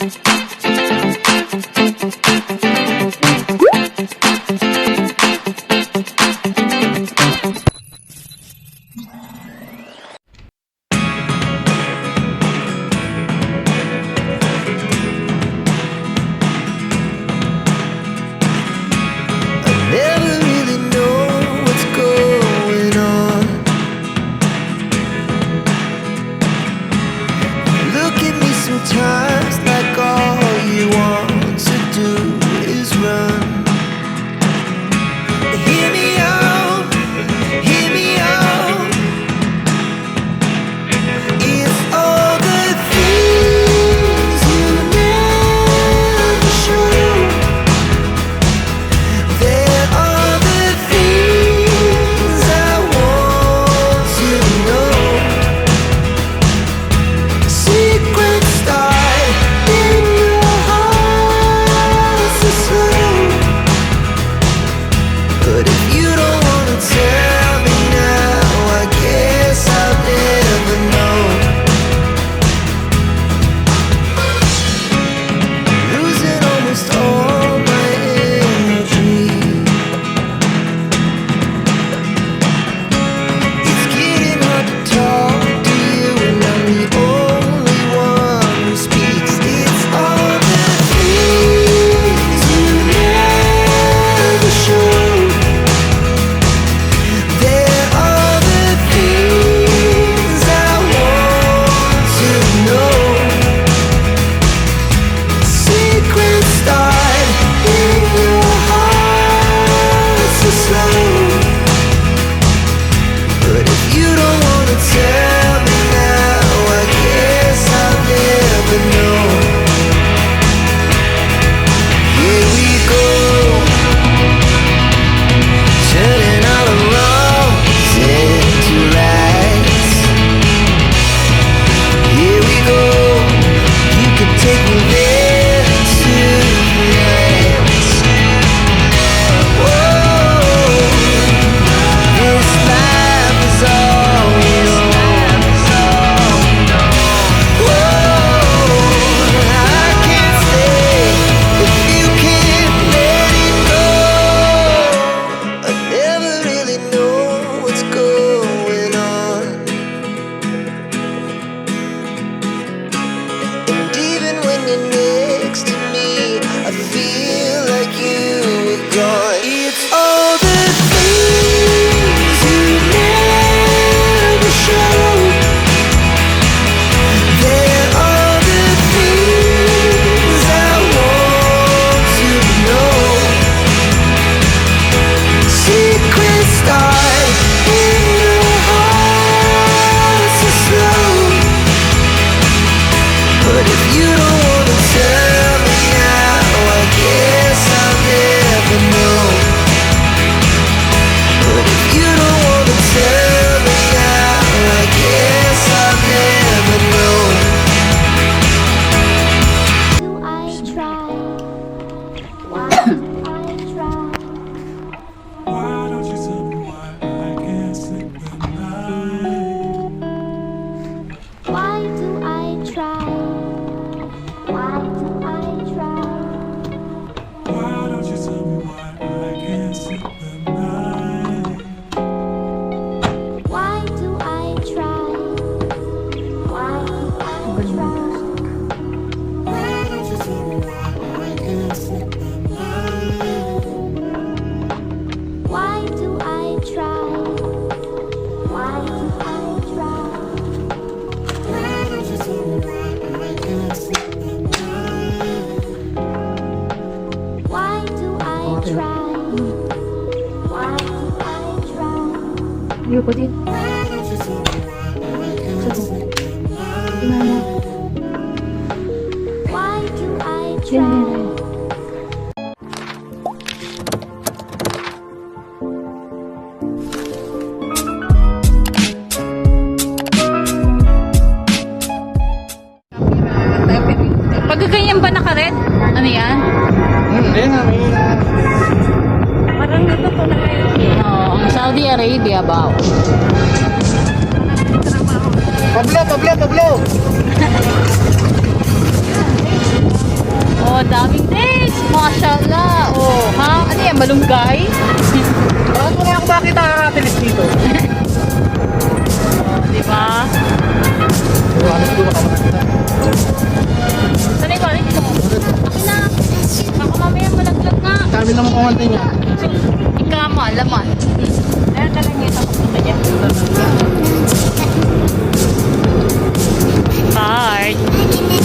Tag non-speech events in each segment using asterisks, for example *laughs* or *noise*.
Thank you. Sabi naman kumante niya. Ikama, laman. Kaya talaga yung tapos na dyan. Card.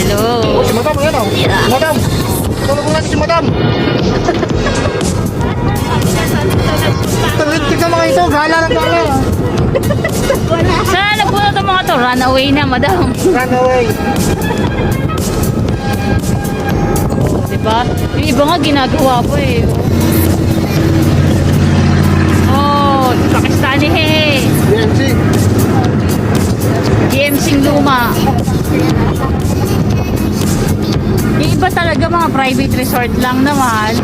Hello. Oh, si Madam, ayan o. Yeah. Madam! Tulog natin si Madam! Tignan mo kayo ito, gala ng gala. Saan nagpunta mga to? Runaway na, madam. Run away. Diba? Yung iba nga ginagawa pa eh. Oh, Pakistani he. DMC. GMC Luma. Yung iba talaga mga private resort lang naman.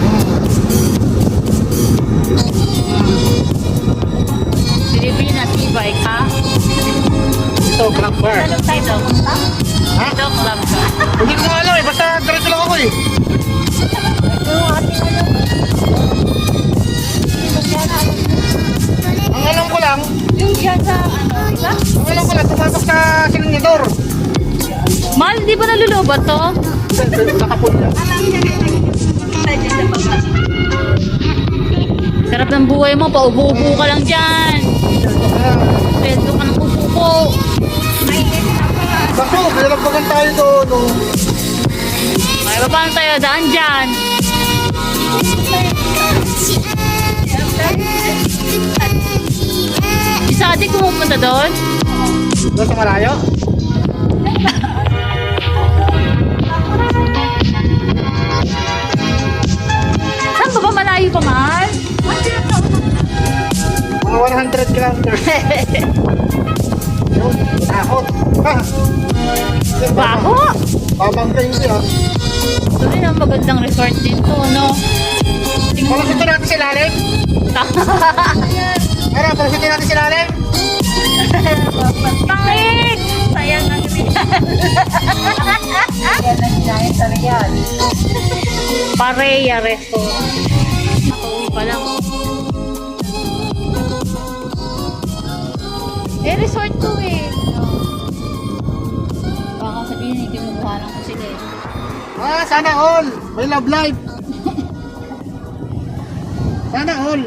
Pilipinas e-bike ha? Ito, Black Bar. Anong title? Ha? Ito, club ka. Hindi ko alam eh, basta diretso lang ako eh. Ang alam ko lang, Yung dyan sa ano, diba? ang alam ko lang, tumatok sa silindador. Mal, di ba nalulubat to? Nakapun lang. Sarap ng buhay mo, paubo-ubo ka lang dyan. Pwede ka ng upo Baso, pinalagpagan tayo doon. Oh. Ba paano tayo daan dyan? Si Sadik pumupunta doon? Doon sa malayo. Saan ba ba malayo pa, Mal? Mga 100 kilometers. *laughs* Takot. Baho! Babangkayin siya. Ito rin ang magandang resort din to, no? Palasitin natin si Lalim. Ano, palasitin natin si Lalim. Pangit! Sayang ang Yan Pareya Restaurant. Nakauwi pa lang. Eh, resort to eh. Baka sabihin, hindi kinukuha lang ko sila eh. Ah, sana all. May love life. Sana all.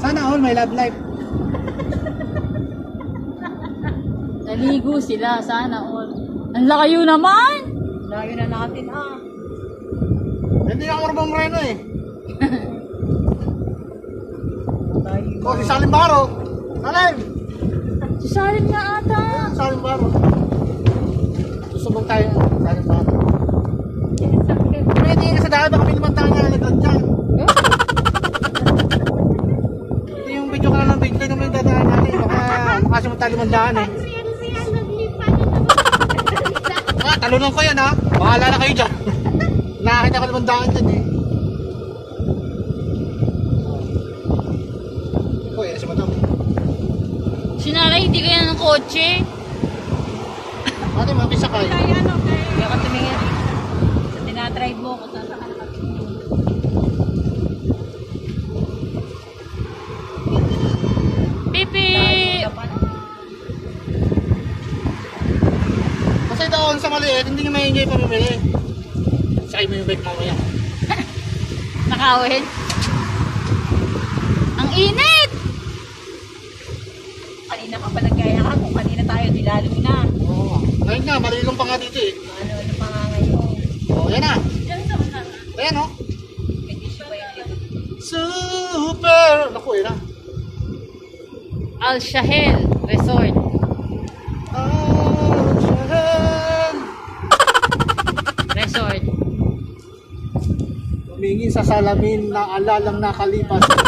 Sana all may love life. Naligo sila, sana all. Ang lakayo naman! Layo na natin ah. Hindi ako marunong reno eh. O, si Salim Baro. Salim! Susalin nga ata. Salim Baro. Susubok tayo. Salim Baro. Pwede ka sa daan, baka may limandaan na naglag dyan. Ito yung video ka lang ng video naman yung dadaan natin. Baka makasimot tayo limandaan eh. Ah, talunan ko yan ha. Bahala na kayo dyan. *laughs* Nakakita ko limandaan dyan eh. Sinara, hindi kaya ng kotse. Ate, mabisa kayo. Kaya ka tumingin. Sa tinatry mo, kung saan ka nakatingin. Pipi! Kasi doon sa maliit, hindi nyo may enjoy pamimili. Sakay mo yung bike mamaya. *laughs* Nakawin. Ang init! Kanina ka pa nagkaya ka, kung kanina tayo, di lalo na. Ngayon nga, marilong pa nga dito eh. Ano, ano pa nga ngayon? Oo, yan na. Ayan oh. Yung likod? Super! Naku, yan na. Al Shahel Resort. Ah, Sharon! Resort. Tumingin sa salamin na alalang nakalipas.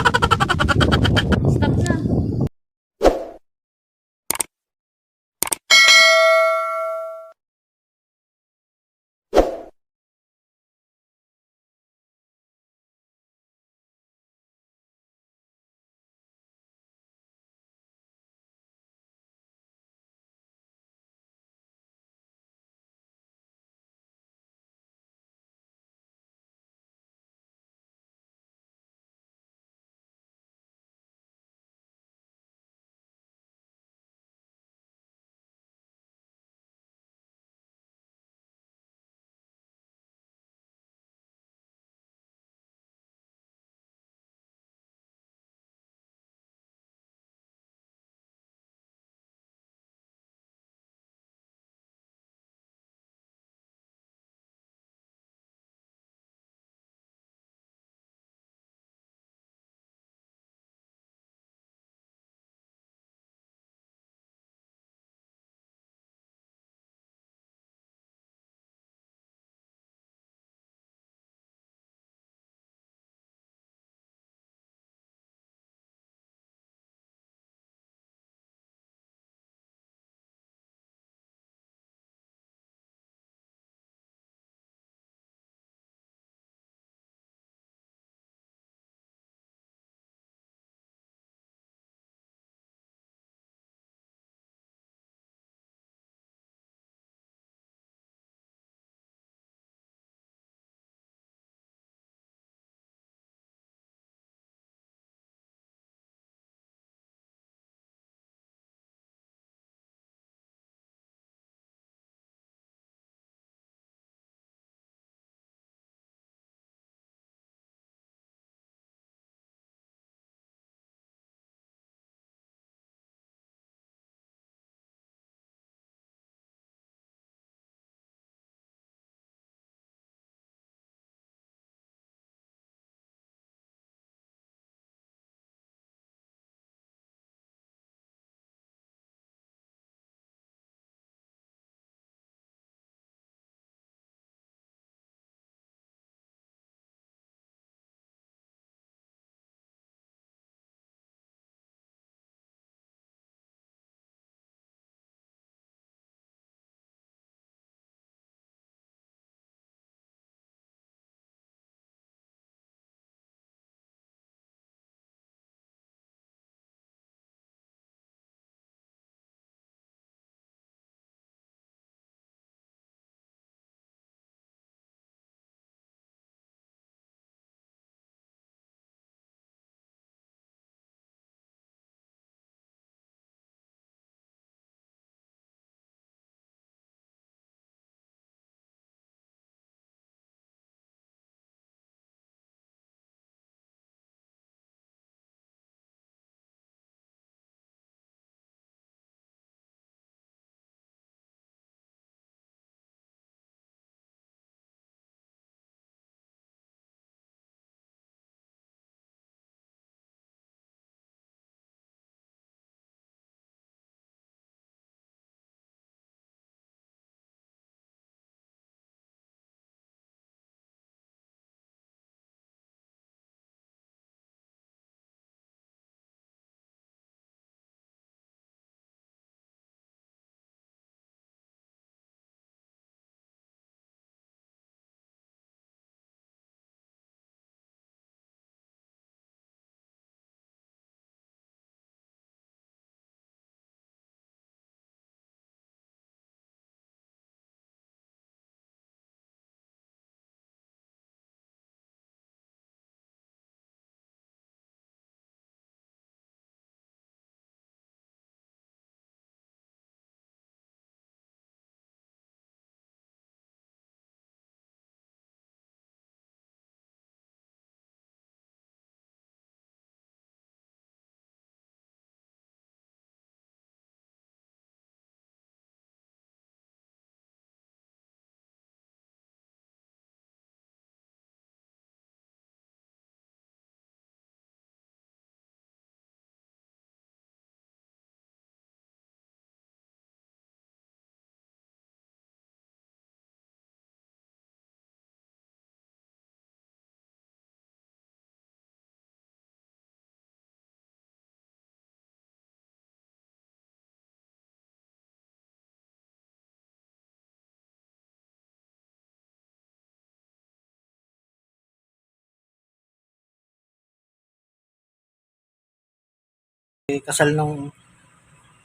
Kasal ng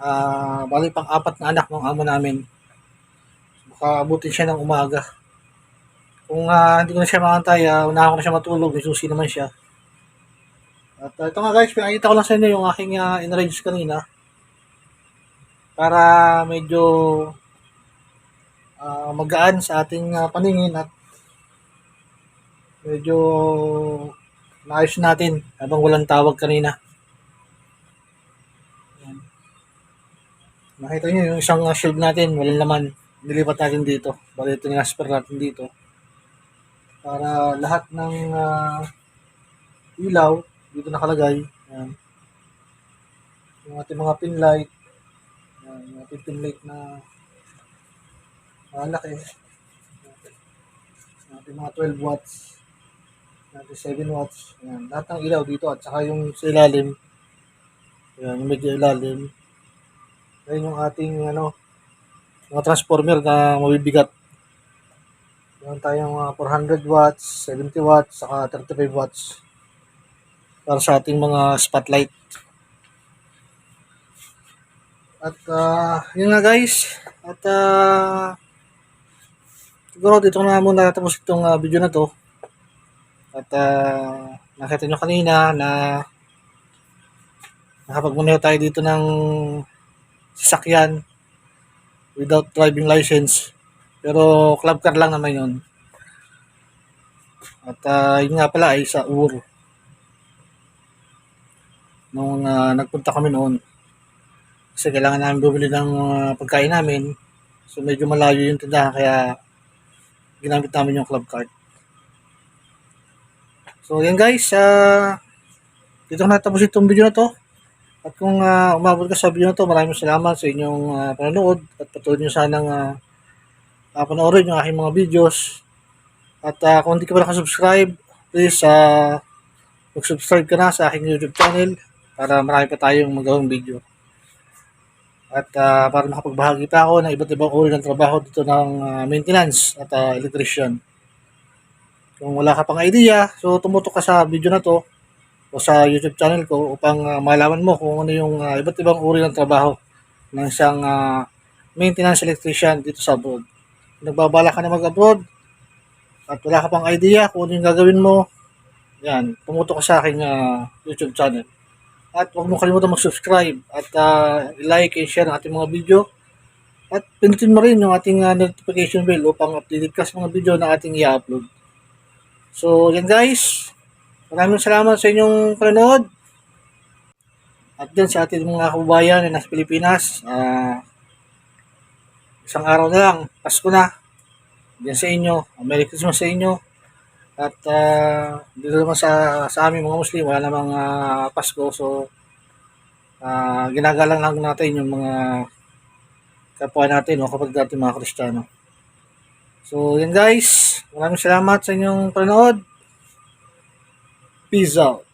ah bali pang apat na anak ng amo namin. Baka abutin siya ng umaga. Kung ah, hindi ko na siya makantay, uh, unahan ko na siya matulog, may naman siya. At ah, ito nga guys, pinakita ko lang sa inyo yung aking uh, in-arrange kanina. Para medyo ah, magaan sa ating ah, paningin at medyo naayos natin habang walang tawag kanina. Nakita niyo yung isang uh, shield natin, walang laman. Nilipat natin dito. Bali ito ninasper natin dito. Para lahat ng ah, ilaw dito nakalagay. Ayan. Yung ating mga pin light. Ayan, yung ating pin light na malaki. Yung ating mga 12 watts. Yung ating 7 watts. Ayan. Lahat ng ilaw dito at saka yung sa ilalim. Ayan, yung medyo ilalim. Ayan yung ating ano, mga transformer na mabibigat. Meron tayong mga 400 watts, 70 watts, saka 35 watts para sa ating mga spotlight. At ah, yun nga guys. At ah, siguro dito na muna tapos itong ah, video na to. At ah, nakita nyo kanina na nakapagmaneho tayo dito ng sasakyan without driving license. Pero club car lang naman yun. At ah, yun nga pala ay sa UR. Nung ah, nagpunta kami noon. Kasi kailangan namin bumili ng ah, pagkain namin. So medyo malayo yung tindahan kaya ginamit namin yung club card. So yan guys, ah dito ko natapos itong video na to. At kung ah, umabot ka sa video na to, maraming salamat sa inyong ah, panonood at patuloy nyo sanang uh, uh, panoorin yung aking mga videos. At ah, kung hindi ka pa nakasubscribe, please uh, mag-subscribe ka na sa aking YouTube channel para marami pa tayong magawang video. At ah, para makapagbahagi pa ako ng iba't ibang uri ng trabaho dito ng ah, maintenance at ah, electrician. Kung wala ka pang idea, so tumutok ka sa video na to o sa YouTube channel ko upang ah, malaman mo kung ano yung ah, iba't ibang uri ng trabaho ng isang ah, maintenance electrician dito sa abroad. Nagbabala ka na mag-abroad at wala ka pang idea kung ano yung gagawin mo, yan, tumutok ka sa aking ah, YouTube channel. At huwag mo kalimutan mag-subscribe at ah, like and share ang ating mga video. At pinutin mo rin yung ating ah, notification bell upang updated ka sa mga video na ating i-upload. So, yan guys. Maraming salamat sa inyong panonood. At dyan sa ating mga kababayan na nasa Pilipinas, ah, isang araw na lang, Pasko na. Yan sa inyo. Merry Christmas sa inyo. At ah, dito naman sa, sa amin mga Muslim, wala namang ah, Pasko. So, ah, ginagalang lang natin yung mga kapwa natin o kapag natin mga Kristiyano. So, yan guys. Maraming salamat sa inyong panonood. Peace out.